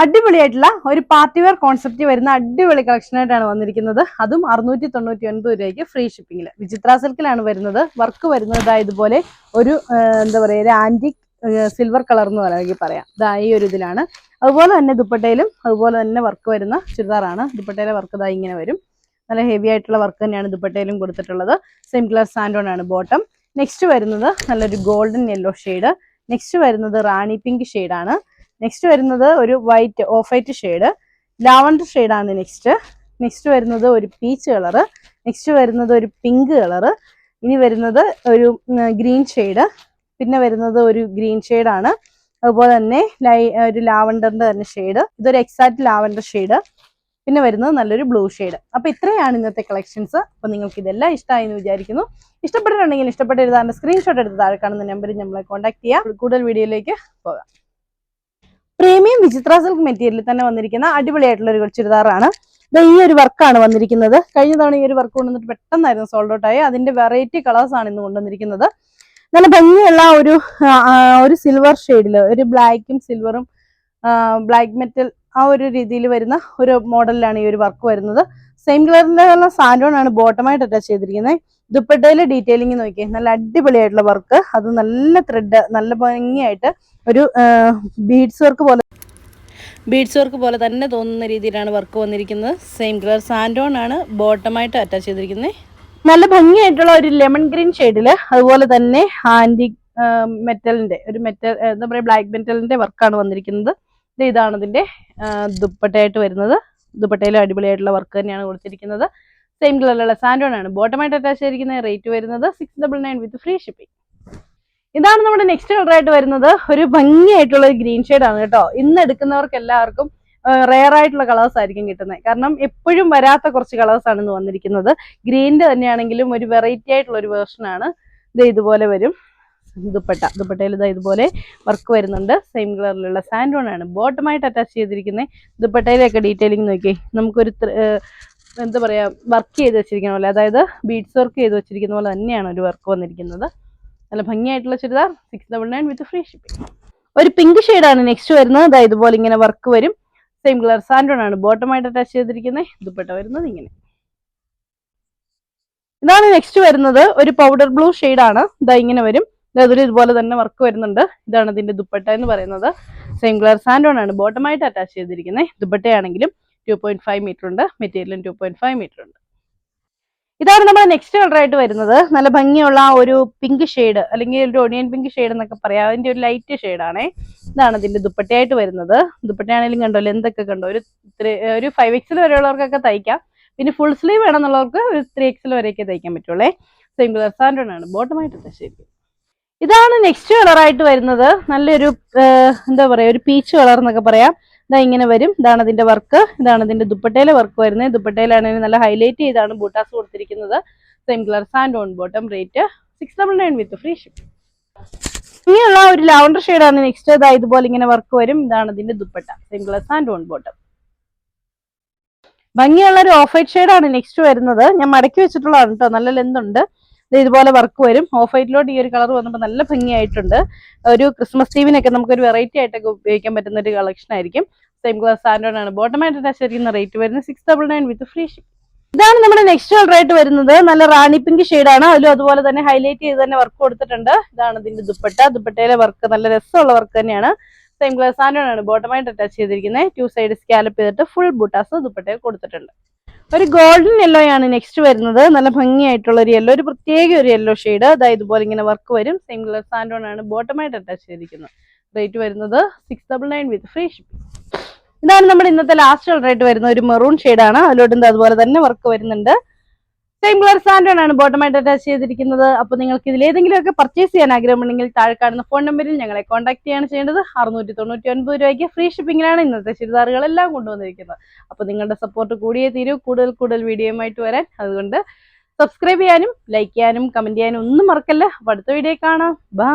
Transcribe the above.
അടിപൊളിയായിട്ടുള്ള ഒരു party wear concept വരുന്ന അടിപൊളി കളക്ഷൻ ആയിട്ടാണ് വന്നിരിക്കുന്നത്. അതും അറുന്നൂറ്റി തൊണ്ണൂറ്റി ഒൻപത് രൂപയ്ക്ക് ഫ്രീ ഷിപ്പിംഗിൽ വിചിത്ര സിൽക്കിലാണ് വരുന്നത്. വർക്ക് വരുന്നത് ഇതുപോലെ ഒരു എന്താ പറയുക ഒരു ആന്റിക് സിൽവർ കളർ എന്ന് വേണമെങ്കിൽ പറയാം. ഇതാ ഈ ഒരു ഇതിലാണ്. അതുപോലെ തന്നെ ദുപ്പട്ടയിലും അതുപോലെ തന്നെ വർക്ക് വരുന്ന ചുരിദാറാണ്. ദുപ്പട്ടയിലെ വർക്ക് ദാ ഇങ്ങനെ വരും. നല്ല ഹെവി ആയിട്ടുള്ള വർക്ക് തന്നെയാണ് ദുപ്പട്ടയിലും കൊടുത്തിട്ടുള്ളത്. സെയിം കളർ സാൻഡോൺ ആണ് ബോട്ടം നെക്സ്റ്റ് വരുന്നത് നല്ലൊരു ഗോൾഡൻ യെല്ലോ ഷെയ്ഡ് നെക്സ്റ്റ് വരുന്നത് റാണി പിങ്ക് ആണ്. നെക്സ്റ്റ് വരുന്നത് ഒരു white off white shade lavender ആണ് നെക്സ്റ്റ് നെക്സ്റ്റ് വരുന്നത് ഒരു പീച്ച് കളറ് നെക്സ്റ്റ് വരുന്നത് ഒരു പിങ്ക് കളറ് ഇനി വരുന്നത് ഒരു ഗ്രീൻ ഷെയ്ഡ് പിന്നെ വരുന്നത് ഒരു ഗ്രീൻ ആണ്. അതുപോലെ തന്നെ ലൈ ഒരു ലാവണ്ടറിന്റെ തന്നെ ഷെയ്ഡ് ഇതൊരു എക്സാക്ട് ലാവണ്ടർ ഷെയ്ഡ് പിന്നെ വരുന്നത് നല്ലൊരു ബ്ലൂ ഷെയ്ഡ് അപ്പൊ ഇത്രയാണ് ഇന്നത്തെ കളക്ഷൻസ് അപ്പൊ നിങ്ങൾക്ക് ഇതെല്ലാം ഇഷ്ടമായി എന്ന് വിചാരിക്കുന്നു. ഇഷ്ടപ്പെട്ടിട്ടുണ്ടെങ്കിൽ ഇഷ്ടപ്പെട്ട സ്ക്രീൻഷോട്ട് എടുത്ത് താഴെ കാണുന്ന നമ്പറിൽ നമ്മളെ കോൺടാക്ട് ചെയ്യാം. കൂടുതൽ വീഡിയോയിലേക്ക് പോകാം. പ്രീമിയം വിചിത്ര സിൽക്ക് മെറ്റീരിയലിൽ തന്നെ വന്നിരിക്കുന്ന അടിപൊളിയായിട്ടുള്ള ഒരു ചുരിദാറാണ്. ഈ ഒരു വർക്കാണ് വന്നിരിക്കുന്നത്. കഴിഞ്ഞ തവണ ഈ ഒരു വർക്ക് കൊണ്ടുവന്നിട്ട് പെട്ടെന്നായിരുന്നു സോൾഡ് ഔട്ട് ആയി. അതിന്റെ വെറൈറ്റി കളേഴ്സ് ആണ് ഇന്ന് കൊണ്ടുവന്നിരിക്കുന്നത്. നല്ല ഭംഗിയുള്ള ഒരു ഒരു സിൽവർ ഷെയ്ഡിൽ ഒരു ബ്ലാക്കും സിൽവറും ബ്ലാക്ക് മെറ്റൽ ആ ഒരു രീതിയിൽ വരുന്ന ഒരു മോഡലിലാണ് ഈ ഒരു വർക്ക് വരുന്നത്. സെയിം കളറിന്റെ സാൻഡോൺ ആണ് ബോട്ടമായിട്ട് അറ്റാച്ച് ചെയ്തിരിക്കുന്നത്. ദുപ്പട്ടയിലെ ഡീറ്റെയിലിംഗ് നോക്കിയേ. നല്ല അടിപൊളിയായിട്ടുള്ള വർക്ക് അത് നല്ല ത്രെഡ് നല്ല ഭംഗിയായിട്ട് ഒരു ബീഡ്സ് വർക്ക് പോലെ. ബീഡ്സ് വർക്ക് പോലെ തന്നെ തോന്നുന്ന രീതിയിലാണ് വർക്ക് വന്നിരിക്കുന്നത്. സെയിം കളർ സാൻഡോൺ ആണ് ബോട്ടമായിട്ട് അറ്റാച്ച് ചെയ്തിരിക്കുന്നത്. നല്ല ഭംഗിയായിട്ടുള്ള ഒരു ലെമൺ ഗ്രീൻ ഷെയ്ഡിൽ അതുപോലെ തന്നെ ആന്റി മെറ്റലിന്റെ ഒരു മെറ്റൽ എന്താ പറയുക ബ്ലാക്ക് മെറ്റലിന്റെ വർക്കാണ് വന്നിരിക്കുന്നത്. ഇതാണ് ഇതിന്റെ ദുപ്പട്ടയായിട്ട് വരുന്നത്. ദുപ്പട്ടയിലും അടിപൊളിയായിട്ടുള്ള വർക്ക് തന്നെയാണ് കൊടുത്തിരിക്കുന്നത്. സെയിം കളറിലുള്ള സാൻഡോൺ ആണ്. ബോട്ടമായിട്ട് അറ്റാച്ച് ചെയ്തിരിക്കുന്ന റേറ്റ് വരുന്നത് six double nine with free shipping ഇതാണ് നമ്മുടെ നെക്സ്റ്റ് കളർ ആയിട്ട് വരുന്നത്. ഒരു ഭംഗിയായിട്ടുള്ള ഗ്രീൻ ഷെയ്ഡ് ആണ് കേട്ടോ. ഇന്ന് എടുക്കുന്നവർക്ക് എല്ലാവർക്കും റെയർ ആയിട്ടുള്ള കളേഴ്സ് ആയിരിക്കും കിട്ടുന്നത്. കാരണം എപ്പോഴും വരാത്ത കുറച്ച് കളേഴ്സ് ആണ് ഇന്ന് വന്നിരിക്കുന്നത്. ഗ്രീനിന്റെ തന്നെയാണെങ്കിലും ഒരു വെറൈറ്റി ആയിട്ടുള്ള ഒരു വേർഷൻ ആണ്. ഇത് ഇതുപോലെ വരും. ദുപ്പട്ട ദുപ്പട്ടയിൽ ഇതാ ഇതുപോലെ വർക്ക് വരുന്നുണ്ട്. സെയിം കളറിലുള്ള സാൻഡോൺ ആണ്. ബോട്ടമായിട്ട് അറ്റാച്ച് ചെയ്തിരിക്കുന്നത് ദുപ്പട്ടയിലൊക്കെ ഡീറ്റെയിലിംഗ് നോക്കി നമുക്കൊരു എന്താ പറയുക വർക്ക് ചെയ്ത് വെച്ചിരിക്കുന്ന പോലെ അതായത് ബീഡ്സ് വർക്ക് ചെയ്ത് വെച്ചിരിക്കുന്ന പോലെ തന്നെയാണ് ഒരു വർക്ക് വന്നിരിക്കുന്നത്. നല്ല ഭംഗിയായിട്ടുള്ള churidar six double nine with free shipping ഒരു പിങ്ക് ഷെയ്ഡാണ് നെക്സ്റ്റ് വരുന്നത്. അതായത് ഇതുപോലെ ഇങ്ങനെ വർക്ക് വരും. സെയിം കളർ സാൻഡോൺ ആണ്. ബോട്ടമായിട്ട് അറ്റാച്ച് ചെയ്തിരിക്കുന്നത് ദുപ്പട്ട വരുന്നത് ഇങ്ങനെ. ഇതാണ് നെക്സ്റ്റ് വരുന്നത്. ഒരു പൗഡർ ബ്ലൂ ആണ്. ഇതാ ഇങ്ങനെ വരും. ദാ ഇതുപോലെ തന്നെ വർക്ക് വരുന്നുണ്ട്. ഇതാണ് ഇതിന്റെ ദുപ്പട്ട എന്ന് പറയുന്നത്. സെയിം കളർ സാൻഡോൺ ആണ്. ബോട്ടമായിട്ട് അറ്റാച്ച് ചെയ്തിരിക്കുന്നത് ദുപ്പട്ടയാണെങ്കിലും ടു പോയിന്റ് ഫൈവ് മീറ്റർ ഉണ്ട് മെറ്റീരിയലും ടു പോയിന്റ് ഫൈവ് മീറ്റർ ഉണ്ട് ഇതാണ് നമ്മൾ നെക്സ്റ്റ് കളർ ആയിട്ട് വരുന്നത്. നല്ല ഭംഗിയുള്ള ഒരു പിങ്ക് ഷെയ്ഡ് അല്ലെങ്കിൽ ഒരു ഒണിയൻ പിങ്ക് ഷെയ്ഡ് എന്നൊക്കെ പറയാം. അതിന്റെ ഒരു ലൈറ്റ് ഷെയ്ഡാണേ ഇതാണ് ഇതിന്റെ ദുപ്പട്ടയായിട്ട് വരുന്നത്. ദുപ്പട്ടയാണെങ്കിലും കണ്ടോ എന്തൊക്കെ കണ്ടോ? ഒരു ഒരു ഫൈവ് എക്സിൽ വരെയുള്ളവർക്കൊക്കെ തയ്ക്കാം. പിന്നെ ഫുൾ സ്ലീവ് വേണമെന്നുള്ളവർക്ക് ഒരു ത്രീ എക്സിൽ വരെയൊക്കെ തയ്ക്കാൻ പറ്റുള്ളേ. സെയിം കളർ സാൻഡോൺ ആണ്. ബോട്ടമായിട്ട് ശരി ഇതാണ് നെക്സ്റ്റ് കളർ ആയിട്ട് വരുന്നത്. നല്ലൊരു എന്താ പറയാ ഒരു പീച്ച് കളർ എന്നൊക്കെ പറയാം. ഇതാ ഇങ്ങനെ വരും. ഇതാണ് ഇതിന്റെ വർക്ക് ഇതാണ് ഇതിന്റെ ദുപ്പട്ടയിലെ വർക്ക് വരുന്നത് ദുപ്പട്ടയിലാണെങ്കിൽ നല്ല ഹൈലൈറ്റ് ചെയ്താണ് ബൂട്ടാസ് കൊടുത്തിരിക്കുന്നത്. Same colour santoon bottom rate six double nine with free ship ഇങ്ങനെയുള്ള ഒരു ലാവണ്ടർ ആണ് നെക്സ്റ്റ് ഇതാ ഇതുപോലെ ഇങ്ങനെ വർക്ക് വരും. ഇതാണ് ഇതിന്റെ dupatta. Same colour santoon bottom ഭംഗിയുള്ള ഒരു ഓഫ് വൈറ്റ് ആണ് നെക്സ്റ്റ് വരുന്നത്. ഞാൻ മടക്കി വെച്ചിട്ടുള്ളതാണ് കേട്ടോ നല്ല ലെന്ത് ഉണ്ട്. ഇതുപോലെ വർക്ക് വരും. ഓഫ് വൈറ്റിലോട്ട് ഈ ഒരു കളർ വന്നപ്പോൾ നല്ല ഭംഗിയായിട്ടുണ്ട്. ഒരു ക്രിസ്മസ് ടീമിനൊക്കെ നമുക്ക് ഒരു വെറൈറ്റി ആയിട്ടൊക്കെ ഉപയോഗിക്കാൻ പറ്റുന്ന ഒരു കളക്ഷൻ ആയിരിക്കും. സെയിം കളർ സാൻഡോൺ ആണ് ബോട്ടമായിട്ട് അറ്റാച്ച് ചെയ്തിരിക്കുന്ന റേറ്റ് വരുന്നത്. Six double nine with free ഇതാണ് നമ്മുടെ നെക്സ്റ്റ് കളർ ആയിട്ട് വരുന്നത്. നല്ല റാണി പിങ്ക് ആണ്. അതിലും അതുപോലെ തന്നെ ഹൈലൈറ്റ് ചെയ്ത് തന്നെ വർക്ക് കൊടുത്തിട്ടുണ്ട്. ഇതാണ് ഇതിന്റെ ദുപ്പട്ട. ദുപ്പട്ടയിലെ വർക്ക് നല്ല രസമുള്ള വർക്ക് തന്നെയാണ്. സെയിം ഗ്ലാസ് ആണ് ബോട്ടമായിട്ട് അറ്റാച്ച് ചെയ്തിരിക്കുന്നത്. ടു സൈഡ് സ്കാലപ്പ് ചെയ്തിട്ട് ഫുൾ ബുട്ടാസ് ദുപ്പട്ടയിൽ കൊടുത്തിട്ടുണ്ട്. ഒരു ഗോൾഡൻ യെല്ലോ ആണ് നെക്സ്റ്റ് വരുന്നത്. നല്ല ഭംഗിയായിട്ടുള്ള ഒരു യെല്ലോ ഒരു പ്രത്യേക ഒരു യെല്ലോ ഷെയ്ഡ് അതായത് ഇതുപോലെ ഇങ്ങനെ വർക്ക് വരും. സെയിം കളർ സാൻഡോൺ ആണ് ബോട്ടമായിട്ട് അറ്റാച്ച് ചെയ്തിരിക്കുന്നത്. റേറ്റ് വരുന്നത് six double nine with free shipping ഇതാണ് നമ്മുടെ ഇന്നത്തെ ലാസ്റ്റ് ആയിട്ട് വരുന്ന ഒരു മെറൂൺ ആണ്. അതിലോട്ട് അതുപോലെ തന്നെ വർക്ക് വരുന്നുണ്ട്. സെയിം കളർ സാൻഡോൺ ആണ് ബോട്ടമായിട്ട് അറ്റാച്ച് ചെയ്തിരിക്കുന്നത്. അപ്പോൾ നിങ്ങൾക്ക് ഇതിൽ ഏതെങ്കിലുമൊക്കെ പർച്ചേസ് ചെയ്യാൻ ആഗ്രഹമുണ്ടെങ്കിൽ താഴെ കാണുന്ന ഫോൺ നമ്പറിൽ ഞങ്ങളെ കോൺടാക്ട് ചെയ്യാണ് ചെയ്യേണ്ടത്. അറുന്നൂറ്റി തൊണ്ണൂറ്റി ഒൻപത് രൂപയ്ക്ക് ഫ്രീ ഷിപ്പിംഗിലാണ് ഇന്നത്തെ ചുരിദാറുകളെല്ലാം കൊണ്ടുവന്നിരിക്കുന്നത്. അപ്പോൾ നിങ്ങളുടെ സപ്പോർട്ട് കൂടിയേ തീരൂ. കൂടുതൽ കൂടുതൽ വീഡിയോയുമായിട്ട് വരാൻ. അതുകൊണ്ട് സബ്സ്ക്രൈബ് ചെയ്യാനും ലൈക്ക് ചെയ്യാനും കമന്റ് ചെയ്യാനും ഒന്നും മറക്കല്ല. അപ്പോൾ അടുത്ത വീഡിയോ കാണാം. ബൈ